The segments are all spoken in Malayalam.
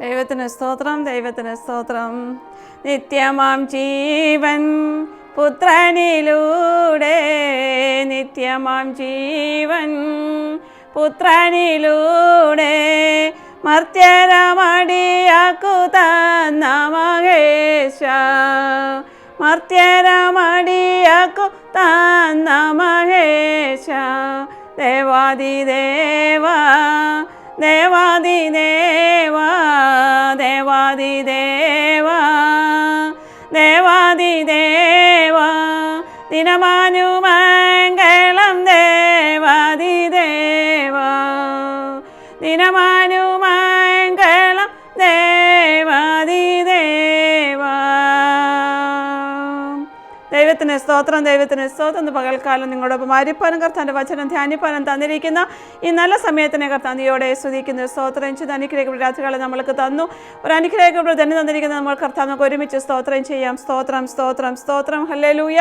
ദൈവത്തിന് സ്തോത്രം ദൈവത്തിന് സ്തോത്രം. നിത്യമാം ജീവൻ പുത്രനിലൂടെ നിത്യമാം ജീവൻ പുത്രനിലൂടെ മർത്യരമടിയാക്കുത നമഹേശ മർത്യരമടിയാക്കു മഹേശ ദേവാദിദേവ ദേവാദിദേവ മംഗളം ദേവാദിദേവ ദിനമാനുമംഗളം ദിനമാനു ദിനമാനുമംഗളം ദൈവത്തിന് സ്തോത്രം ദൈവത്തിന് സ്തോത്രം എന്ന് പകൽക്കാലം നിങ്ങളോടൊപ്പം ആരിപ്പാനും കർത്താന്റെ വചനം ധ്യാനിപ്പാനും തന്നിരിക്കുന്ന ഈ നല്ല സമയത്തിനെ കർത്താൻ നീയോടെ സ്തുതിക്കുന്നു. സ്തോത്രം ചെയ്ത് അനുഗ്രഹിക്കപ്പെട്ട രാത്രികാലം നമ്മൾക്ക് തന്നു. ഒരു അനുഗ്രഹിക്കപ്പെട്ട തന്നെ തന്നിരിക്കുന്ന നമ്മൾ കർത്താൻ നമുക്ക് ഒരുമിച്ച് സ്തോത്രം ചെയ്യാം. സ്തോത്രം സ്തോത്രം സ്തോത്രം. ഹല്ലേലൂയ.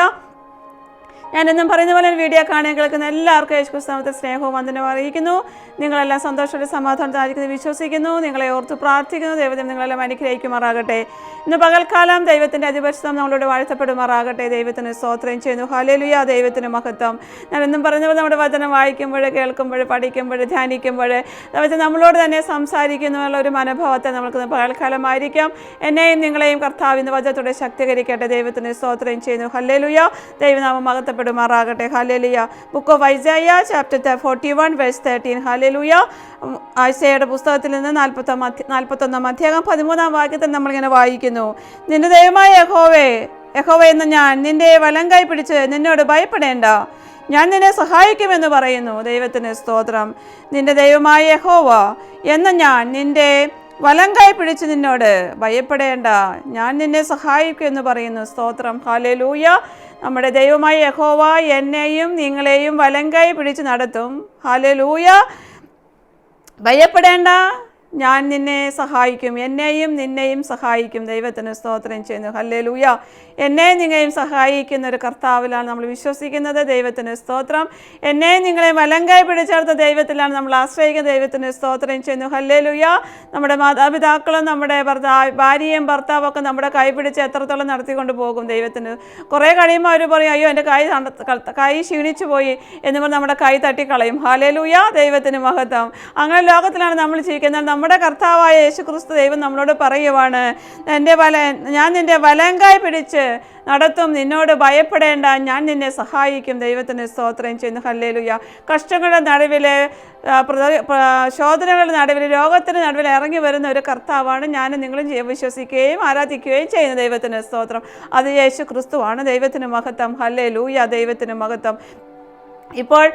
ഞാൻ എന്നും പറയുന്ന പോലെ വീഡിയോ കാണാൻ കേൾക്കുന്ന എല്ലാവർക്കും യേശു ക്രിസ്താമത്തെ സ്നേഹവും വന്ദനവും അറിയിക്കുന്നു. നിങ്ങളെല്ലാം സന്തോഷത്തോടെ സമാധാനത്തായിരിക്കുന്നു വിശ്വസിക്കുന്നു. നിങ്ങളെ ഓർത്ത് പ്രാർത്ഥിക്കുന്നു. ദൈവത്തിന് നിങ്ങളെല്ലാം അനുഗ്രഹിക്കുമാറാകട്ടെ. ഇന്ന് പകൽക്കാലം ദൈവത്തിന്റെ അതിപരിശുദ്ധം നമ്മളോട് വാഴ്ത്തപ്പെടുമാറാകട്ടെ. ദൈവത്തിന് സ്തോത്രം ചെയ്യുന്നു. ഹാലേലുയ ദൈവത്തിന് മഹത്വം. ഞാൻ എന്നും പറഞ്ഞ പോലെ നമ്മുടെ വചനം വായിക്കുമ്പോൾ കേൾക്കുമ്പോൾ പഠിക്കുമ്പോൾ ധ്യാനിക്കുമ്പോൾ ദൈവത്തെ നമ്മളോട് തന്നെ സംസാരിക്കുന്നുള്ള ഒരു മനോഭാവത്തെ നമുക്ക് പകൽക്കാലമായിരിക്കാം. എന്നെയും നിങ്ങളെയും കർത്താവിന്റെ വചനത്തോടെ ശക്തീകരിക്കട്ടെ. ദൈവത്തിന് സ്തോത്രം ചെയ്യുന്നു. ഹല്ലേലുയ. ദൈവനാമം മഹത്വപ്പെടുമാറാകട്ടെ hallelujah book of Isaiah chapter forty one verse thirteen hallelujah ഐസയുടെ പുസ്തകത്തിൽ നിന്ന് നാൽപ്പത്തൊന്ന് നാൽപ്പത്തൊന്നാം അധ്യായം പതിമൂന്നാം വാക്യത്തിൽ നമ്മളിങ്ങനെ വായിക്കുന്നു. നിന്റെ ദൈവമായ യഹോവേ യഹോവ എന്ന ഞാൻ നിന്റെ വലം കൈ പിടിച്ച് നിന്നോട് ഭയപ്പെടേണ്ട. ഞാൻ നിന്നെ സഹായിക്കുമെന്ന് പറയുന്നു. ദൈവത്തിന് സ്തോത്രം. നിന്റെ ദൈവമായ യഹോവ എന്ന ഞാൻ നിന്റെ വലം കൈ പിടിച്ച് നിന്നോട് ഭയപ്പെടേണ്ട ഞാൻ നിന്നെ സഹായിക്കും എന്ന് പറയുന്നു. സ്തോത്രം. ഹാലേലൂയ നമ്മുടെ ദൈവമായ യഹോവ എന്നെയും നിങ്ങളെയും വലം കൈ പിടിച്ച് നടത്തും. ഹാലേലൂയ ഭയപ്പെടേണ്ട ഞാൻ നിന്നെ സഹായിക്കും എന്നെയും നിന്നെയും സഹായിക്കും. ദൈവത്തിന് സ്തോത്രം ചെയ്യുന്നു. ഹല്ലേ ലൂയ എന്നെയും നിങ്ങളെയും സഹായിക്കുന്ന ഒരു കർത്താവിലാണ് നമ്മൾ വിശ്വസിക്കുന്നത്. ദൈവത്തിന് സ്തോത്രം. എന്നെയും നിങ്ങളെ വലങ്കായി പിടിച്ചേർത്ത ദൈവത്തിലാണ് നമ്മൾ ആശ്രയിക്കുന്ന ദൈവത്തിന് സ്തോത്രം ചെയ്യുന്നു. ഹല്ലേ ലൂയ നമ്മുടെ മാതാപിതാക്കളും നമ്മുടെ ഭർത്താവ് ഭാര്യയും ഭർത്താവും ഒക്കെ നമ്മുടെ കൈ പിടിച്ച് എത്രത്തോളം നടത്തിക്കൊണ്ട് പോകും ദൈവത്തിന്. കുറേ കഴിയുമ്പോൾ അവർ പറയും അയ്യോ എന്റെ കൈ കൈ ക്ഷീണിച്ചു പോയി എന്ന് പറഞ്ഞ് നമ്മുടെ കൈ തട്ടിക്കളയും. ഹാലേലൂയ ദൈവത്തിന് മഹത്വം. അങ്ങനെ ലോകത്തിലാണ് നമ്മൾ ജീവിക്കുന്നത്. നമ്മുടെ കർത്താവായ യേശു ക്രിസ്തു ദൈവം നമ്മളോട് പറയുവാണ് എന്റെ വല ഞാൻ നിന്റെ വലങ്കായ് പിടിച്ച് നടത്തും നിന്നോട് ഭയപ്പെടേണ്ട ഞാൻ നിന്നെ സഹായിക്കും ദൈവത്തിന് സ്തോത്രം ചെയ്യുന്നു. ഹല്ലേലൂയ. കഷ്ടങ്ങളുടെ നടുവിൽ ശോധനകളുടെ നടുവിൽ രോഗത്തിന് നടുവിൽ ഇറങ്ങി വരുന്ന ഒരു കർത്താവാണ് ഞാനും നിങ്ങളും വിശ്വസിക്കുകയും ആരാധിക്കുകയും ചെയ്യുന്ന. ദൈവത്തിന് സ്തോത്രം. അത് യേശു ക്രിസ്തുവാണ് ദൈവത്തിന് മഹത്വം. ഹല്ലേ ലൂയ ദൈവത്തിന് മഹത്വം. ഇപ്പോൾ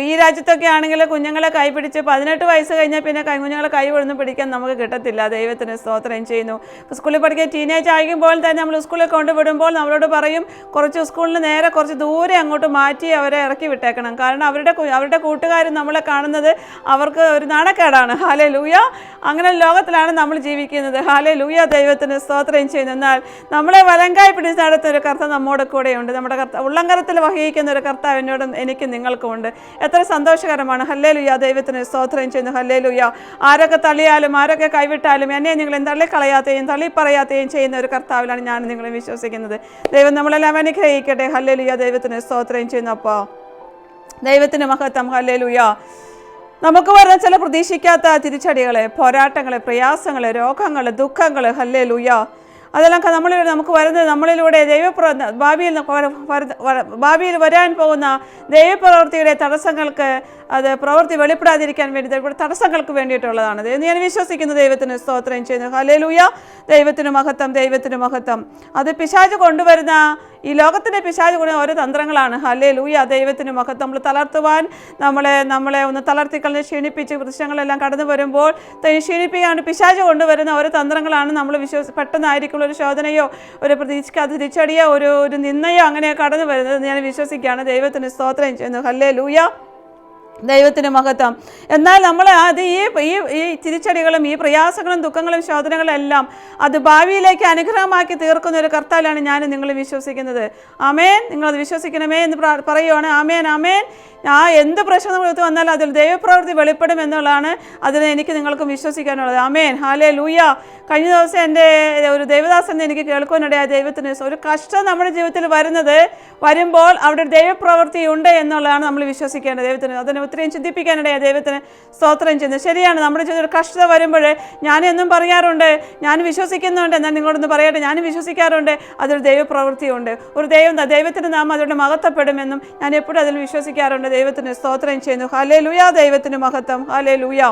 ഈ, രാജ്യത്തൊക്കെ ആണെങ്കിൽ കുഞ്ഞുങ്ങളെ കൈപിടിച്ച് പതിനെട്ട് വയസ്സ് കഴിഞ്ഞാൽ പിന്നെ കൈ കുഞ്ഞുങ്ങളെ കൈ ഒന്നും പിടിക്കാൻ നമുക്ക് കിട്ടത്തില്ല. ദൈവത്തിന് സ്തോത്രം ചെയ്യുന്നു. സ്കൂളിൽ പഠിക്കാൻ ടീനേജ് ആകുമ്പോൾ തന്നെ നമ്മൾ സ്കൂളിൽ കൊണ്ടുവിടുമ്പോൾ നമ്മളോട് പറയും കുറച്ച് സ്കൂളിൽ നേരെ കുറച്ച് ദൂരെ അങ്ങോട്ട് മാറ്റി അവരെ ഇറക്കി വിട്ടേക്കണം. കാരണം അവരുടെ അവരുടെ കൂട്ടുകാർ നമ്മളെ കാണുന്നത് അവർക്ക് ഒരു നാണക്കേടാണ്. ഹാലെ ലൂയ അങ്ങനെ ലോകത്തിലാണ് നമ്മൾ ജീവിക്കുന്നത്. ഹാലെ ലൂയ ദൈവത്തിന് സ്തോത്രം ചെയ്യുന്നു. എന്നാൽ നമ്മളെ വലങ്കായി പിടിച്ച് നടത്തുന്ന ഒരു കർത്ത നമ്മുടെ കൂടെയുണ്ട്. നമ്മുടെ കർത്ത ഉള്ളംകരത്തിൽ വഹിക്കുന്ന ഒരു കർത്താവ് എന്നോടും എനിക്ക് നിങ്ങൾക്കുമുണ്ട് എത്ര സന്തോഷകരമാണ്. ഹല്ലേ ലുയ്യ ദൈവത്തിന് സ്തോത്രം ചെയ്യുന്നു. ഹല്ലേ ലുയ്യ ആരൊക്കെ തള്ളിയാലും ആരൊക്കെ കൈവിട്ടാലും എന്നെ നിങ്ങളെ തള്ളിക്കളയാതെയും തള്ളിപ്പറയാതെയും ചെയ്യുന്ന ഒരു കർത്താവിലാണ് ഞാൻ നിങ്ങളെ വിശ്വസിക്കുന്നത്. ദൈവം നമ്മളെല്ലാം അനുഗ്രഹിക്കട്ടെ. ഹല്ലേ ലുയ്യ ദൈവത്തിന് സ്തോത്രം ചെയ്യുന്നു. അപ്പോൾ ദൈവത്തിന് മഹത്വം. ഹല്ലേ ലുയ്യ നമുക്ക് വരുന്ന ചില പ്രതീക്ഷിക്കാത്ത തിരിച്ചടികളെ പോരാട്ടങ്ങളെ പ്രയാസങ്ങളെ രോഗങ്ങളെ ദുഃഖങ്ങൾ ഹല്ലേ ലുയ്യ അതെല്ലാം നമ്മളിലൂടെ നമുക്ക് വരുന്നത് നമ്മളിലൂടെ ദൈവപ്ര ഭാവിയിൽ ഭാവിയിൽ വരാൻ പോകുന്ന ദൈവപ്രവൃത്തിയുടെ തടസ്സങ്ങൾക്ക് അത് പ്രവൃത്തി വെളിപ്പെടാതിരിക്കാൻ വേണ്ടി ഇവിടെ തടസ്സങ്ങൾക്ക് വേണ്ടിയിട്ടുള്ളതാണ്. എന്ന് ഞാൻ വിശ്വസിക്കുന്നു ദൈവത്തിന് സ്തോത്രം ചെയ്യുന്നു. ഹലേലൂയ ദൈവത്തിന് മഹത്വം ദൈവത്തിന് മഹത്വം. അത് പിശാജ് കൊണ്ടുവരുന്ന ഈ ലോകത്തിന്റെ പിശാച് കൂടെ ഓരോ തന്ത്രങ്ങളാണ്. അല്ലേ ലൂയ ദൈവത്തിന് മഹത്വം നമ്മൾ തളർത്തുവാൻ നമ്മളെ നമ്മളെ ഒന്ന് തളർത്തിക്കളഞ്ഞ് ക്ഷീണിപ്പിച്ച് പ്രശ്നങ്ങളെല്ലാം കടന്നു വരുമ്പോൾ ക്ഷീണിപ്പിക്കാണ്ട് പിശാച് കൊണ്ടുവരുന്ന ഓരോ തന്ത്രങ്ങളാണ് നമ്മൾ വിശ്വസി പെട്ടെന്നായിരിക്കുള്ള ഒരു ശോധനയോ ഒരു പ്രതീക്ഷിക്കാത്ത തിരിച്ചടിയോ ഒരു ഒരു നിന്നയോ അങ്ങനെ കടന്നു വരുന്നത് ഞാൻ വിശ്വസിക്കുകയാണ്. ദൈവത്തിന് സ്തോത്രം ചെയ്യുന്നു. ഹല്ലേ ലൂയ ദൈവത്തിന് മഹത്വം. എന്നാൽ നമ്മൾ അത് ഈ ഈ ഈ തിരിച്ചടികളും ഈ പ്രയാസങ്ങളും ദുഃഖങ്ങളും ശോധനകളും എല്ലാം അത് ഭാവിയിലേക്ക് അനുഗ്രഹമാക്കി തീർക്കുന്ന ഒരു കർത്താലാണ് ഞാൻ നിങ്ങൾ വിശ്വസിക്കുന്നത്. ആമേൻ. നിങ്ങളത് വിശ്വസിക്കണമേ എന്ന് പറയുവാണ്. ആമേൻ ആമേൻ. ആ എന്ത് പ്രശ്നം നമുക്ക് വന്നാലും അതിൽ ദൈവപ്രവൃത്തി വെളിപ്പെടും എന്നുള്ളതാണ് അതിനെ എനിക്ക് നിങ്ങൾക്ക് വിശ്വസിക്കാനുള്ളത്. ആമേൻ. ഹാലേ ലൂയ കഴിഞ്ഞ ദിവസം എന്റെ ഒരു ദേവദാസൻ എനിക്ക് കേൾക്കുവാനിടയായ ദൈവത്തിന് ഒരു കഷ്ടം നമ്മുടെ ജീവിതത്തിൽ വരുന്നത്. വരുമ്പോൾ അവിടെ ദൈവപ്രവൃത്തി ഉണ്ട് എന്നുള്ളതാണ് നമ്മൾ വിശ്വസിക്കേണ്ടത്. ദൈവത്തിന് അതിനെ ഒത്തിരിയും ചിന്തിപ്പിക്കാനിടയായ ദൈവത്തിന് സ്തോത്രം ചെയ്യുന്നത് ശരിയാണ് നമ്മുടെ ജീവിതത്തിൽ ഒരു കഷ്ടത വരുമ്പോൾ ഞാനെന്നും പറയാറുണ്ട് ഞാൻ വിശ്വസിക്കുന്നുണ്ട് എന്നാൽ നിങ്ങളൊന്ന് പറയട്ടെ ഞാൻ വിശ്വസിക്കാറുണ്ട് അതൊരു ദൈവപ്രവൃത്തിയുണ്ട്. ഒരു ദൈവം ദൈവത്തിന് നാം അതുകൊണ്ട് മഹത്വപ്പെടുമെന്നും ഞാൻ എപ്പോഴും അതിൽ വിശ്വസിക്കാറുണ്ട്. ദൈവത്തിന് സ്തോത്രം ചെയ്യുന്നു. ഹലേ ലുയാ ദൈവത്തിന് മഹത്വം. ഹലേ ലുയാ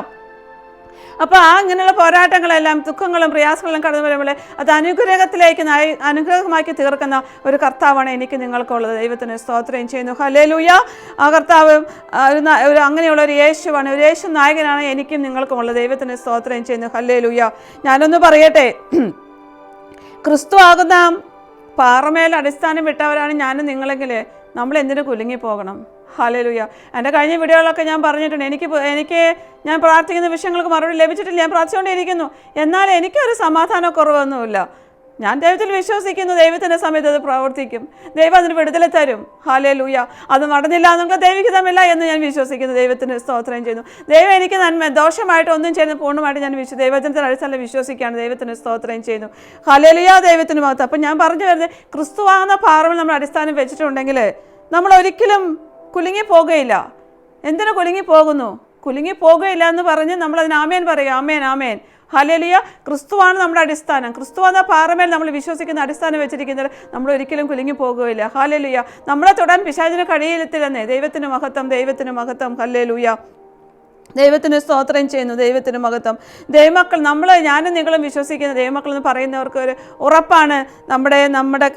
അപ്പോൾ ആ ഇങ്ങനെയുള്ള പോരാട്ടങ്ങളെല്ലാം ദുഃഖങ്ങളും പ്രയാസങ്ങളും കടന്നു വരുമ്പോൾ അത് അനുഗ്രഹത്തിലേക്ക് അനുഗ്രഹമാക്കി തീർക്കുന്ന ഒരു കർത്താവാണ് എനിക്ക് നിങ്ങൾക്കുള്ളത്. ദൈവത്തിന് സ്തോത്രം ചെയ്യുന്നു. ഹലേലൂയ ആ കർത്താവ് ഒരു ഒരു അങ്ങനെയുള്ള ഒരു യേശുവാണ് ഒരു യേശു നായകനാണ് എനിക്കും നിങ്ങൾക്കുമുള്ളത്. ദൈവത്തിന് സ്തോത്രം ചെയ്യുന്നു. ഹലേലൂയ ഞാനൊന്ന് പറയട്ടെ. ക്രിസ്തു ആകുന്ന പാറമേൽ അടിസ്ഥാനം വിട്ടവരാണ് ഞാനും നിങ്ങളെങ്കിൽ നമ്മൾ എന്തിനു കുലുങ്ങി പോകണം ഹാലലുയ എന്റെ കഴിഞ്ഞ വീഡിയോകളൊക്കെ ഞാൻ പറഞ്ഞിട്ടുണ്ട്. എനിക്ക് എനിക്ക് ഞാൻ പ്രാർത്ഥിക്കുന്ന വിഷയങ്ങൾക്ക് മറുപടി ലഭിച്ചിട്ടില്ല. ഞാൻ പ്രാർത്ഥിച്ചുകൊണ്ടിരിക്കുന്നു എന്നാൽ എനിക്കൊരു സമാധാനക്കുറവൊന്നുമില്ല. ഞാൻ ദൈവത്തിൽ വിശ്വസിക്കുന്നു. ദൈവത്തിന്റെ സമയത്ത് അത് പ്രവർത്തിക്കും. ദൈവം അതിന് വിടുതല തരും. ഹാലേ ലൂയ അത് നടന്നില്ല നമുക്ക് ദൈവികതമില്ല എന്ന് ഞാൻ വിശ്വസിക്കുന്നു. ദൈവത്തിന് സ്തോത്രം ചെയ്യുന്നു. ദൈവം എനിക്ക് നന്മ ദോഷമായിട്ട് ഒന്നും ചെയ്യുന്ന പൂർണമായിട്ട് ഞാൻ വിശ്വ ദൈവത്തിന്റെ അടിസ്ഥാനം വിശ്വസിക്കുകയാണ്. ദൈവത്തിന് സ്തോത്രം ചെയ്യുന്നു. ഹാലേ ലുയ ദൈവത്തിന് മാത്രം അപ്പം ഞാൻ പറഞ്ഞു വരുന്നത് ക്രിസ്തുവാകുന്ന പാറവിൽ നമ്മൾ അടിസ്ഥാനം വെച്ചിട്ടുണ്ടെങ്കിൽ നമ്മൾ ഒരിക്കലും കുലുങ്ങി പോകുകയില്ല. എന്തിനു കുലുങ്ങി പോകുന്നു? കുലുങ്ങി പോകുകയില്ല എന്ന് പറഞ്ഞ് നമ്മൾ അതിന് ആമേൻ പറയും ആമേൻ ആമേൻ. ഹലലിയ ക്രിസ്തുവാണ് നമ്മുടെ അടിസ്ഥാനം. ക്രിസ്തു എന്ന പാറമേൽ നമ്മൾ വിശ്വസിക്കുന്ന അടിസ്ഥാനം വെച്ചിരിക്കുന്നത് നമ്മൾ ഒരിക്കലും കുലുങ്ങി പോകുകയില്ല. ഹലലുയ നമ്മളെ തൊടാൻ പിശാചിന് കഴിയില്ലെത്തില്ലെന്നേ ദൈവത്തിന് മഹത്വം ദൈവത്തിന് മഹത്വം. ഹല്ലേലൂയ. ദൈവത്തിന് സ്തോത്രം ചെയ്യുന്നു ദൈവത്തിന് മഹത്വം. ദൈവമക്കൾ നമ്മൾ ഞാനും നിങ്ങളും വിശ്വസിക്കുന്ന ദൈവമക്കൾ എന്ന് പറയുന്നവർക്ക് ഒരു ഉറപ്പാണ് നമ്മുടെ നമ്മുടെ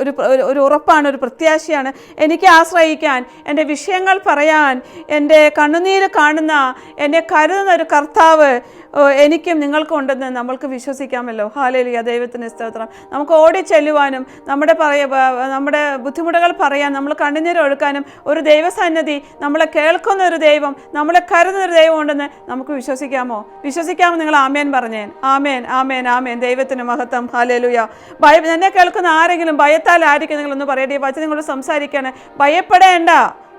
ഒരു ഒരു- ഉറപ്പാണ് ഒരു പ്രത്യാശയാണ്. എനിക്ക് ആശ്രയിക്കാൻ എന്റെ വിഷയങ്ങൾ പറയാൻ എന്റെ കണ്ണുനീര് കാണുന്ന എന്നെ കരുതുന്ന ഒരു കർത്താവ് എനിക്കും നിങ്ങൾക്കും ഉണ്ടെന്ന് നമ്മൾക്ക് വിശ്വസിക്കാമല്ലോ. ഹാലേലിയ ദൈവത്തിന് സ്തോത്രം. നമുക്ക് ഓടി ചെല്ലുവാനും നമ്മുടെ പറയ നമ്മുടെ ബുദ്ധിമുട്ടുകൾ പറയാൻ നമ്മൾ കണ്ണുനീരൊഴുക്കാനും ഒരു ദൈവസന്നിധി നമ്മളെ കേൾക്കുന്ന ഒരു ദൈവം നമ്മളെ കരുതുന്ന ഒരു ദൈവം ഉണ്ടെന്ന് നമുക്ക് വിശ്വസിക്കാമോ? വിശ്വസിക്കാമോ നിങ്ങൾ ആമേൻ പറഞ്ഞേൻ ആമേൻ ആമേൻ ആമേൻ. ദൈവത്തിന് മഹത്വം. ഹാലേലുയ ഭയ എന്നെ കേൾക്കുന്ന ആരെങ്കിലും ഭയത്താൽ ആയിരിക്കും നിങ്ങളൊന്ന് പറയട്ടെ. ഈ വചനം നിങ്ങളോട് സംസാരിക്കുകയാണ് ഭയപ്പെടേണ്ട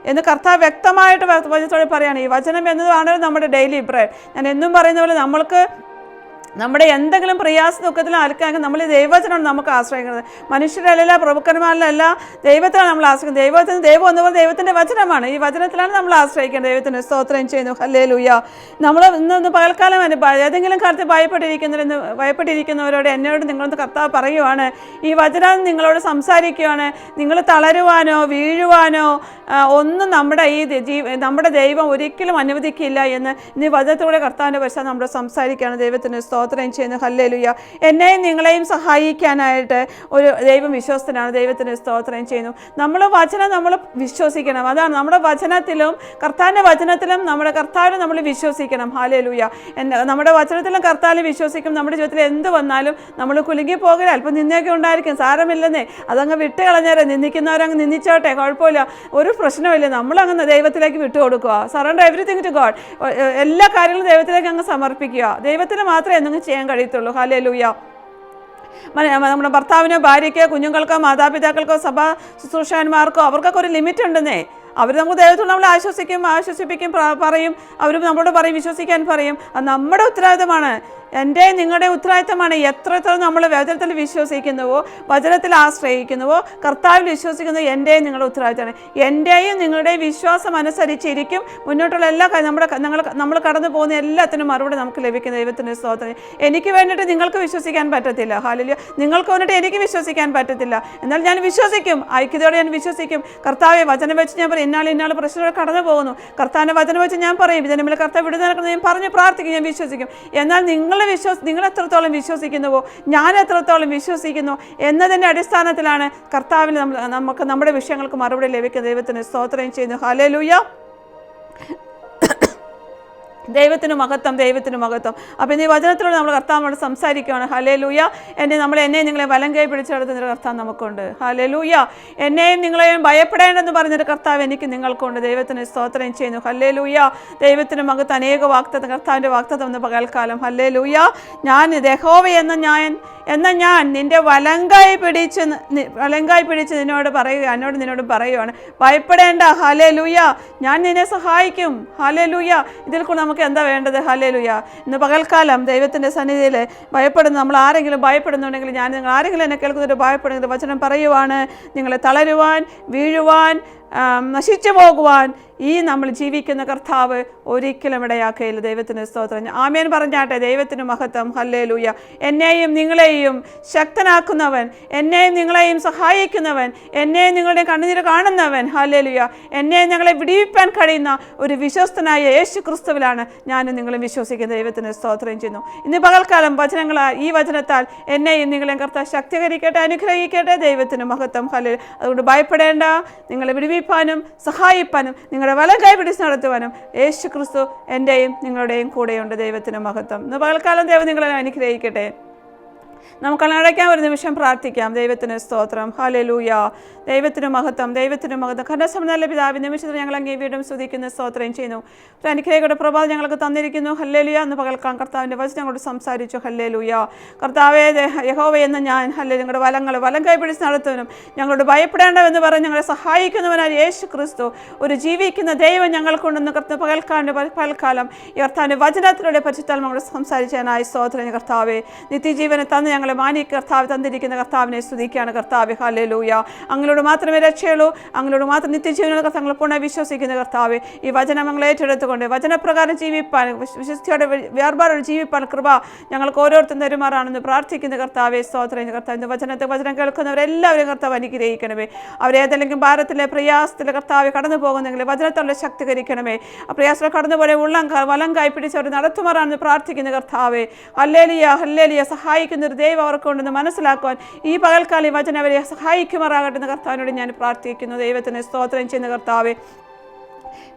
എന്ന് കർത്താവ് വ്യക്തമായിട്ട് വചനത്തോടെ പറയാണ്. ഈ വചനം എന്നതാണ് നമ്മുടെ ഡെയിലി ബ്രെഡ് ഞാൻ എന്നും പറയുന്ന പോലെ നമ്മൾക്ക് നമ്മുടെ എന്തെങ്കിലും പ്രയാസ ദുഃഖത്തിൽ ആർക്കാണെങ്കിൽ നമ്മൾ ദൈവത്തിനാണ് നമുക്ക് ആശ്രയിക്കുന്നത്. മനുഷ്യരല്ല പ്രഭുക്കന്മാരിലല്ല ദൈവത്തിലാണ് നമ്മൾ ആശ്രയിക്കുന്നത്. ദൈവത്തിന് ദൈവം എന്ന് പറഞ്ഞാൽ ദൈവത്തിന്റെ വചനമാണ്. ഈ വചനത്തിലാണ് നമ്മൾ ആശ്രയിക്കേണ്ടത്. ദൈവത്തിന് സ്തോത്രം ചെയ്യുന്നു. ഹല്ലേ ലൂയ നമ്മൾ ഇന്നൊന്ന് പകൽക്കാലം ഏതെങ്കിലും കാലത്ത് ഭയപ്പെട്ടിരിക്കുന്നവരെന്ന് ഭയപ്പെട്ടിരിക്കുന്നവരോട് എന്നോട് നിങ്ങളൊന്ന് കർത്താവ് പറയുവാണ്. ഈ വചനം നിങ്ങളോട് സംസാരിക്കുകയാണ് നിങ്ങൾ തളരുവാനോ വീഴുവാനോ ഒന്നും നമ്മുടെ ഈ നമ്മുടെ ദൈവം ഒരിക്കലും അനുവദിക്കില്ല എന്ന് ഇനി വചനത്തിലൂടെ കർത്താവിന്റെ വശം നമ്മൾ സംസാരിക്കുകയാണ്. ദൈവത്തിന് സ്തോത്രം ചെയ്യുന്നു. ഹല്ലേലുയ്യ എന്നെയും നിങ്ങളെയും സഹായിക്കാനായിട്ട് ഒരു ദൈവം വിശ്വസ്തനാണ്. ദൈവത്തിന് സ്തോത്രം ചെയ്യുന്നു. നമ്മൾ വചനം നമ്മൾ വിശ്വസിക്കണം. അതാണ് നമ്മുടെ വചനത്തിലും കർത്താവിന്റെ വചനത്തിലും നമ്മുടെ കർത്താവിനെ നമ്മൾ വിശ്വസിക്കണം. ഹാലേലുയ്യ എന്റെ നമ്മുടെ വചനത്തിലും കർത്താവിനെ വിശ്വസിക്കും. നമ്മുടെ ജീവിതത്തിൽ എന്ത് വന്നാലും നമ്മൾ കുലുങ്ങി പോകരുത്. അല്പം നിന്നയൊക്കെ ഉണ്ടായിരിക്കും. സാരമില്ലെന്നേ. അതങ്ങ് വിട്ട് കളഞ്ഞേരെ നിന്ദിക്കുന്നവരങ്ങ് നിന്ദിച്ചോട്ടെ. കുഴപ്പമില്ല. ഒരു പ്രശ്നമില്ല നമ്മളങ്ങ് ദൈവത്തിലേക്ക് വിട്ടു കൊടുക്കുക സറണ്ടർ എവറിത്തിങ് ടു ഗോഡ് എല്ലാ കാര്യങ്ങളും ദൈവത്തിലേക്ക് അങ്ങ് സമർപ്പിക്കുക. ദൈവത്തിന് മാത്രമേ എന്തെങ്കിലും ചെയ്യാൻ കഴിയത്തുള്ളൂ. ഹാലേ ലൂയ നമ്മുടെ ഭർത്താവിനോ ഭാര്യയ്ക്കോ കുഞ്ഞുങ്ങൾക്കോ മാതാപിതാക്കൾക്കോ സഭാ ശുശ്രൂഷകന്മാർക്കോ അവർക്കൊക്കെ ഒരു ലിമിറ്റ് ഉണ്ടെന്നേ. അവർ നമുക്ക് ദൈവത്തോട് നമ്മൾ ആശ്വസിക്കും ആശ്വസിപ്പിക്കും പറയും. അവരും നമ്മളോട് പറയും വിശ്വസിക്കാൻ പറയും. അത് നമ്മുടെ ഉത്തരവാദിത്തമാണ്. എന്റെ നിങ്ങളുടെ ഉത്തരവാദിത്തമാണ് എത്രത്തോളം നമ്മൾ വചനത്തിൽ വിശ്വസിക്കുന്നുവോ വചനത്തിൽ ആശ്രയിക്കുന്നുവോ കർത്താവിൽ വിശ്വസിക്കുന്നത് എന്റെയും നിങ്ങളുടെ ഉത്തരവാദിത്തമാണ്. എന്റെയും നിങ്ങളുടെയും വിശ്വാസം അനുസരിച്ചിരിക്കും. മുന്നോട്ടുള്ള എല്ലാ നമ്മുടെ ഞങ്ങൾ നമ്മൾ കടന്നു പോകുന്ന എല്ലാത്തിനും മറുപടി നമുക്ക് ലഭിക്കുന്ന ദൈവത്തിന്റെ സ്തോത്രം. എനിക്ക് വേണ്ടിയിട്ട് നിങ്ങൾക്ക് വിശ്വസിക്കാൻ പറ്റത്തില്ല. ഹാലില്ല നിങ്ങൾക്ക് വേണ്ടിയിട്ട് എനിക്ക് വിശ്വസിക്കാൻ പറ്റത്തില്ല. എന്നാൽ ഞാൻ വിശ്വസിക്കും. ഐക്യതയോടെ ഞാൻ വിശ്വസിക്കും. കർത്താവെ വചനം വെച്ച് ഞാൻ പറയും ഇന്നാൾ ഇന്നാൾ പ്രശ്നങ്ങൾ കടന്നു പോകുന്നു. കർത്താവിന്റെ വചനം വെച്ച് ഞാൻ പറയും ഇതിന് മേലെ കർത്താവ് വിടുതൽ ഞാൻ പറഞ്ഞ് പ്രാർത്ഥിക്കും ഞാൻ വിശ്വസിക്കും. എന്നാൽ നിങ്ങൾ വിശ്വസ് നിങ്ങൾ എത്രത്തോളം വിശ്വസിക്കുന്നുവോ ഞാൻ എത്രത്തോളം വിശ്വസിക്കുന്നു എന്നതിന്റെ അടിസ്ഥാനത്തിലാണ് കർത്താവിന് നമ്മൾ നമുക്ക് നമ്മുടെ വിഷയങ്ങൾക്ക് മറുപടി ലഭിക്കുന്ന ദൈവത്തിന് സ്തോത്രം ചെയ്യുന്നു. ഹലേ ദൈവത്തിന് മഹത്വം ദൈവത്തിന് മഹത്വം. അപ്പം ഇന്ന് ഈ വചനത്തിലൂടെ നമ്മൾ കർത്താവിനോട് സംസാരിക്കുകയാണ് ഹലേ ലൂയ എന്നെ നമ്മൾ എന്നെയും നിങ്ങളെ വലം കൈ പിടിച്ചെടുത്തുന്നൊരു കർത്താവ് നമുക്കുണ്ട്. ഹലേ ലൂയ എന്നെയും നിങ്ങളെയും ഭയപ്പെടേണ്ടെന്ന് പറഞ്ഞൊരു കർത്താവ് എനിക്ക് നിങ്ങൾക്കുണ്ട്. ദൈവത്തിന് സ്തോത്രം ചെയ്യുന്നു. ഹല്ലേ ലൂയ ദൈവത്തിന് മഹത്വം. അനേക വാക്തത്വം കർത്താവിന്റെ വാക്തത്വം എന്ന് പകൽക്കാലം. ഹല്ലേ ലൂയ ഞാൻ ദഹോവ എന്ന ഞാൻ എന്ന ഞാൻ നിന്റെ വലങ്കായി പിടിച്ച് വലങ്കായി പിടിച്ച് നിന്നോട് പറയുക എന്നോട് നിന്നോട് പറയുവാണ്. ഭയപ്പെടേണ്ട. ഹലേ ലൂയ ഞാൻ നിന്നെ സഹായിക്കും. ഹലേ ലൂയ ഇതിൽ കൂടെ നമുക്ക് എന്താ വേണ്ടത്? ഹലേ ലൂയ ഇന്ന് പകൽക്കാലം ദൈവത്തിന്റെ സന്നിധിയിൽ ഭയപ്പെടുന്ന നമ്മൾ ആരെങ്കിലും ഭയപ്പെടുന്നുണ്ടെങ്കിൽ ഞാൻ നിങ്ങൾ ആരെങ്കിലും എന്നെ കേൾക്കുന്നൊരു ഭയപ്പെടുന്നത് വചനം പറയുവാണ്. നിങ്ങളെ തളരുവാൻ വീഴുവാൻ നശിച്ചു പോകുവാൻ ഈ നമ്മൾ ജീവിക്കുന്ന കർത്താവ് ഒരിക്കലും ഇടയാക്കയില്ല ദൈവത്തിന് സ്തോത്രം. ആമേൻ പറഞ്ഞാട്ടെ ദൈവത്തിന് മഹത്വം. ഹല്ലേലൂയ. എന്നെയും നിങ്ങളെയും ശക്തനാക്കുന്നവൻ എന്നെയും നിങ്ങളെയും സഹായിക്കുന്നവൻ എന്നെയും നിങ്ങളുടെ കണ്ണുനീര് കാണുന്നവൻ. ഹല്ലേലൂയ. എന്നെ ഞങ്ങളെ വിടിവിപ്പാൻ കഴിയുന്ന ഒരു വിശ്വസ്തനായ യേശു ക്രിസ്തുവിലാണ് ഞാനും നിങ്ങളും വിശ്വസിക്കുന്ന ദൈവത്തിന് സ്തോത്രം ചെയ്യുന്നു. ഇന്ന് പകൽക്കാലം വചനങ്ങൾ ഈ വചനത്താൽ എന്നെയും നിങ്ങളെയും കർത്താവ് ശക്തീകരിക്കട്ടെ അനുഗ്രഹിക്കട്ടെ. ദൈവത്തിന് മഹത്വം. ഹല്ലേ അതുകൊണ്ട് ഭയപ്പെടേണ്ട നിങ്ങളെ വിടുവിപ്പാനും സഹായിപ്പാനും നിങ്ങളുടെ വലം കൈ പിടിച്ച് നടത്തുവാനും യേശു ക്രിസ്തു എന്റെയും നിങ്ങളുടെയും കൂടെയുണ്ട് ദൈവത്തിന് മഹത്വം. ഇന്ന് പകൽക്കാലം ദൈവം നിങ്ങളെ അനുഗ്രഹിക്കട്ടെ. നമുക്ക് അടയ്ക്കാൻ ഒരു നിമിഷം പ്രാർത്ഥിക്കാം. ദൈവത്തിന് സ്തോത്രം. ഹലലൂയ ദൈവത്തിന് മഹത്വം. ദൈവത്തിന് മഹത്വം. കർണസം നല്ല പിതാവ് നിമിഷത്തിൽ ഞങ്ങൾ അങ്ങേ വീണ്ടും സ്തുതിക്കുന്ന സ്തോത്രം ചെയ്യുന്നു. അനുഗ്രഹയുടെ പ്രഭാതം ഞങ്ങൾക്ക് തന്നിരിക്കുന്നു. ഹല്ലേലൂയ. എന്ന് പകൽക്കാൻ കർത്താവിന്റെ വചനം ഞങ്ങളോട് സംസാരിച്ചു. ഹല്ലേലൂയ. കർത്താവേ യഹോവ എന്ന ഞാൻ ഹല്ലേ നിങ്ങളുടെ വലങ്ങൾ വലം കൈപിടിച്ച് പിടിച്ച് നടത്തുവാനും ഞങ്ങളോട് ഭയപ്പെടേണ്ടതെന്ന് പറഞ്ഞ് ഞങ്ങളെ സഹായിക്കുന്നവനാൽ യേശു ക്രിസ്തു ഒരു ജീവിക്കുന്ന ദൈവം ഞങ്ങൾക്കുണ്ടെന്ന് കർത്ത പകൽക്കാന്റെ പകൽക്കാലം ഈ കർത്താവിന്റെ വചനത്തിലൂടെ പരിശുദ്ധാൽ ഞങ്ങളോട് സംസാരിച്ചാനായി സ്തോത്രം കർത്താവേ. നിത്യജീവനെ തന്ന് ഞങ്ങളെ മാനി കർത്താവ് തന്നിരിക്കുന്ന കർത്താവിനെ സ്തുതിക്കുകയാണ് കർത്താവ് ഹല്ലേലൂയ. അങ്ങനോട് മാത്രമേ രക്ഷയുള്ളൂ അങ്ങനോട് മാത്രം നിത്യജീവനുള്ള കർത്താവ് പൂർണ വിശ്വസിക്കുന്ന കർത്താവ്. ഈ വചനം ഞങ്ങൾ ഏറ്റെടുത്തുകൊണ്ട് വചനപ്രകാരം ജീവിപ്പാൻ വിശ്- വിശ്വസ്തയോടെ വ്യാപാരോട് ജീവിപ്പാൻ കൃപ ഞങ്ങൾക്ക് ഓരോരുത്തരും തരുമാറാണെന്ന് പ്രാർത്ഥിക്കുന്ന കർത്താവെ സ്തോത്രം കർത്താവ്. വചനത്തെ വചനം കേൾക്കുന്നവരെല്ലാവരും കർത്താവ് അനുഗ്രഹിക്കണമേ. അവരേതെങ്കിലും ഭാരത്തിലെ പ്രയാസത്തിലെ കർത്താവ് കടന്നു പോകുന്നെങ്കിൽ വചനത്തോടെ ശക്തീകരിക്കണമേ. ആ പ്രയാസത്തിൽ കടന്നു പോലെ ഉള്ളം വലം കൈ പിടിച്ചവർ നടത്തുമാറാണെന്ന് പ്രാർത്ഥിക്കുന്ന കർത്താവെ. Alleluia hallelujah. സഹായിക്കുന്ന ഒരു ദൈവം അവർക്കുണ്ടെന്ന് മനസ്സിലാക്കുവാൻ ഈ പകൽക്കാലം വചനം അവരെ സഹായിക്കുമാറാകട്ടെ എന്ന് കർത്താവിനോട് ഞാൻ പ്രാർത്ഥിക്കുന്നു. ദൈവത്തിന് സ്തോത്രം ചെയ്യുന്ന കർത്താവെ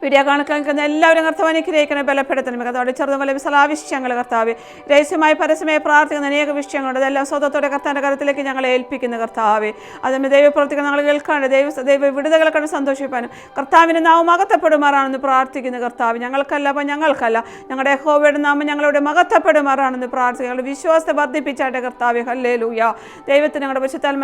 വീഡിയോ കാണുന്ന എല്ലാവരും കർത്താവ് അനുഗ്രഹിക്കണം ബലപ്പെടുത്തണം കർത്താവിടെ ചെറുതും വലിയ വിശാല ആവശ്യങ്ങൾ കർത്താവ് രഹസ്യമായി പരസ്യമായി പ്രാർത്ഥിക്കുന്ന അനേക വിഷയങ്ങളുണ്ട്. അതെല്ലാം സ്വതത്തോടെ കർത്താവിന്റെ കരത്തിലേക്ക് ഞങ്ങളെ ഏൽപ്പിക്കുന്ന കർത്താവ്. അതിന് ദൈവപ്രവർത്തികൾ ഞങ്ങൾ കേൾക്കാണ്ട് ദൈവ ദൈവ വിടുതകളെ കണ്ട് സന്തോഷിപ്പാനും കർത്താവിന്റെ നാമം മകത്തപ്പെടുമാറാണെന്ന് പ്രാർത്ഥിക്കുന്ന കർത്താവ്. ഞങ്ങൾക്കല്ല അപ്പം ഞങ്ങൾക്കല്ല. ഞങ്ങളുടെ ഹോവയുടെ നാമം ഞങ്ങളുടെ മകത്തപ്പെടുമാറാണെന്ന് പ്രാർത്ഥിക്കുക ഞങ്ങളുടെ വിശ്വാസത്തെ വർദ്ധിപ്പിച്ചാട്ടെ കർത്താവ്. ഹല്ലേ ലൂയ ദൈവത്തിന് ഞങ്ങളുടെ പശുത്താൽ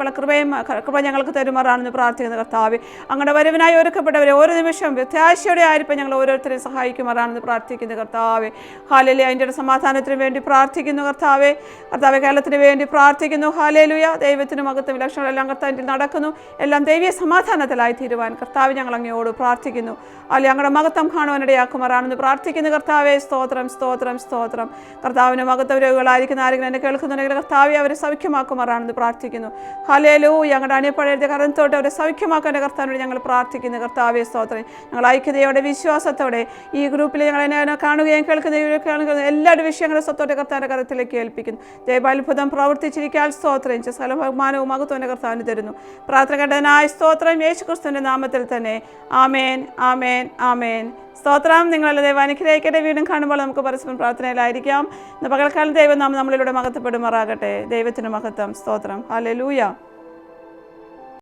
പല കൃപയും കൃപ ഞങ്ങൾക്ക് തരുമാറാണെന്ന് പ്രാർത്ഥിക്കുന്ന കർത്താവ്. അങ്ങയുടെ വരവിനായി ഒരുക്കപ്പെട്ടവരെ ഓരോ നിമിഷം വ്യത്യാശയോടെ ആയിരിക്കും ഞങ്ങൾ ഓരോരുത്തരെയും സഹായിക്കുമാറാണെന്ന് പ്രാർത്ഥിക്കുന്നു കർത്താവെ. ഹാലലി അതിന്റെ സമാധാനത്തിന് വേണ്ടി പ്രാർത്ഥിക്കുന്നു കർത്താവെ. കർത്താവ് കേരളത്തിന് വേണ്ടി പ്രാർത്ഥിക്കുന്നു. ഹാലേലുയ. ദൈവത്തിന് മകത്തും ലക്ഷങ്ങളെല്ലാം കർത്താവിന്റെ നടക്കുന്നു. എല്ലാം ദൈവീയ സമാധാനത്തിലായി തീരുവാൻ കർത്താവ് ഞങ്ങൾ അങ്ങയോട് പ്രാർത്ഥിക്കുന്നു. അല്ലെ ഞങ്ങളുടെ മകത്വം കാണുവാനിടയാക്കുമാറാണെന്ന് പ്രാർത്ഥിക്കുന്നു കർത്താവെ. സ്തോത്രം സ്തോത്രം സ്തോത്രം. കർത്താവിന് മകത്വ രോഗികളായിരിക്കുന്ന ആരെങ്കിലും എന്നെ കേൾക്കുന്നുണ്ടെങ്കിൽ കർത്താവെ അവരെ സൗഖ്യമാക്കുമാറാണെന്ന് പ്രാർത്ഥിക്കുന്നു. ഹലേലു ഞങ്ങളുടെ അണിയപ്പഴയ കരത്തോട്ട് അവരെ സൗഖ്യമാക്കേണ്ട കർത്താവിനോട് ഞങ്ങൾ പ്രാർത്ഥിക്കുന്നു. കർത്താവെ സ്തോത്രം. ഞങ്ങൾ ഐക്യതയോടെ വിശ്വാസത്തോടെ ഈ ഗ്രൂപ്പിൽ ഞങ്ങൾ എന്നെ കാണുകയും കേൾക്കുന്ന എല്ലാ വിഷയങ്ങളും സ്വത്തോടെ കർത്താന്റെ കരത്തിലേക്ക് ഏൽപ്പിക്കുന്നു. ദൈവാത്ഭുതം പ്രവർത്തിച്ചിരിക്കാൻ സ്തോത്രം. സകല ബഹുമാനവും മകത്വന്റെ കർത്താവിന് തരുന്നു. പ്രാർത്ഥന കണ്ടതിനായ സ്തോത്രം യേശു ക്രിസ്തുവിന്റെ നാമത്തിൽ തന്നെ. ആമേൻ ആമേൻ ആമേൻ. സ്തോത്രം. നിങ്ങളുടെ ദൈവം അനുഗ്രഹിക്കട്ടെ. വീണ്ടും കാണുമ്പോൾ നമുക്ക് പരസ്പരം പ്രാർത്ഥനയിലായിരിക്കാം. പകൽക്കാലം ദൈവം നാം നമ്മളിലൂടെ മഹത്വപ്പെടുമാറാകട്ടെ. ദൈവത്തിന് മഹത്വം. സ്തോത്രം. ഹാലലൂയ